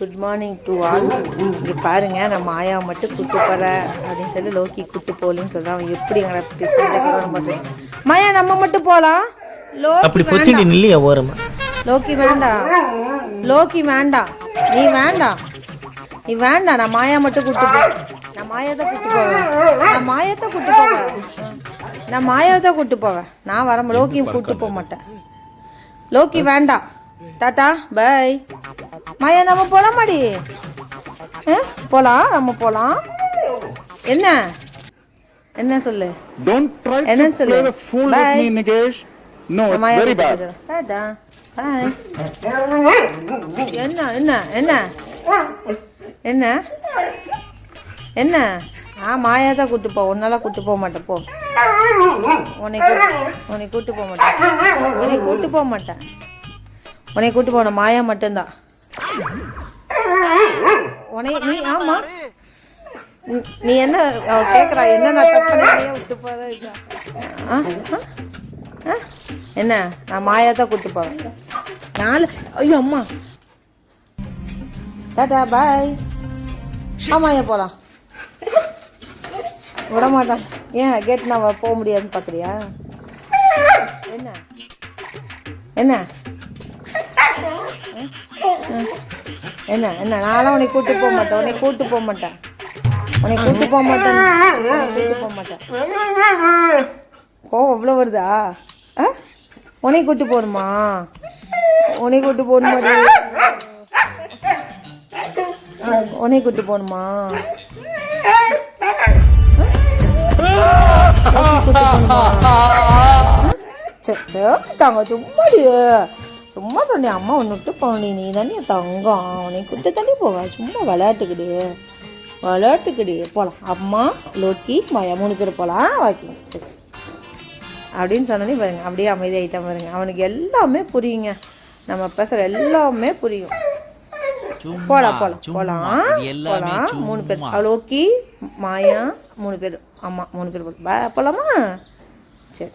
Good morning to all இங்கே பாருங்க நான் மாயாவை மட்டும் கூட்டு போகிறேன் அப்படின்னு சொல்லி லோக்கி கூட்டு போகலன்னு சொல்கிறான் அவன் எப்படி எங்களை சொல்லிட்டு பண்ணுறேன் மாயா நம்ம மட்டும் போகலாம் அப்படி லோக்கி வேண்டாம். லோக்கி வேண்டாம். லோக்கி வேண்டாம். நீ வேண்டாம். நீ வேண்டாம் நான் மாயா மட்டும் கூட்டு போ. நான் மாயாவை கூட்டு போவேன். நான் மாயத்தை கூட்டு போவேன். நான் மாயாவை தான் கூட்டு போவேன். நான் வர லோக்கியும் கூட்டு போக மாட்டேன். லோக்கி வேண்டாம். Tata bye. மாயா நம்ம போலாமாடி? ஆ? போலாம் நம்ம போலாம். என்ன? என்ன சொல்லு? என்னன்னு சொல்லு. play the fool Bye. with me, Nikesh. No, it's Maya very கூட்டு bad. போயிடுறேன். டாட்டா பை என்ன என்ன என்ன? என்ன? என்ன? ஆ மாயா தான் கூட்டு போ. உன்னால கூட்டு போக மாட்டேன். போ. உன்னை உன்னை கூட்டு போக மாட்டேன். உன்னை கூட்டு போக மாட்டேன். உன்னை கூட்டு போன மாயா மட்டும்தான். உன்னை நீ ஆமா. நீ- என்ன கேட்குறா என்ன நான் தப்பு விட்டு போதா ஆ? ஆ? ஆ? என்ன நான் மாயா தான் கூட்டு போவேன் நாலு ஐயோ அம்மா. டாடா பாய். ஆமாயா போகலாம் விட மாட்டான் ஏன் கேட் நான் போக முடியாதுன்னு பார்க்குறியா என்ன? என்ன? என்ன என்ன நானும் உன்னை கூட்டு போக மாட்டேன். உன்னை கூட்டு போக மாட்டேன். உன்னை கூட்டு போக மாட்டேன். கூட்டு போக மாட்டேன். ஓ அவ்வளோ வருதா? ஆ? உன்னை கூட்டு போகணுமா? உன்னை கூட்டு போகணுமா? உன்னை கூட்டு போகணுமா? சரி சரி தாங்க சும்மாடியே சும்மா சொன்னேன் அம்மா ஒன்று விட்டு போனி நீ தானே தங்கம். உன்னை கூட்டு தண்ணி போவா சும்மா விளையாட்டுக்கிடு. விளையாட்டுக்கிடு. போகலாம் அம்மா லோக்கி மாயா மூணு பேர் போகலாம் வாக்கிங் சரி. அப்படின்னு சொன்னோன்னே பாருங்க அப்படியே அமைதியாயிட்டான் பாருங்க. அவனுக்கு எல்லாமே புரியுங்க. நம்ம பேசுகிற எல்லாமே புரியும். போலாம் போலாம். போலாம். போலாம். மூணு பேர். லோக்கி மாயா மூணு பேர் ஆமாம் மூணு பேர் போலாம். பா போலாமா? சரி.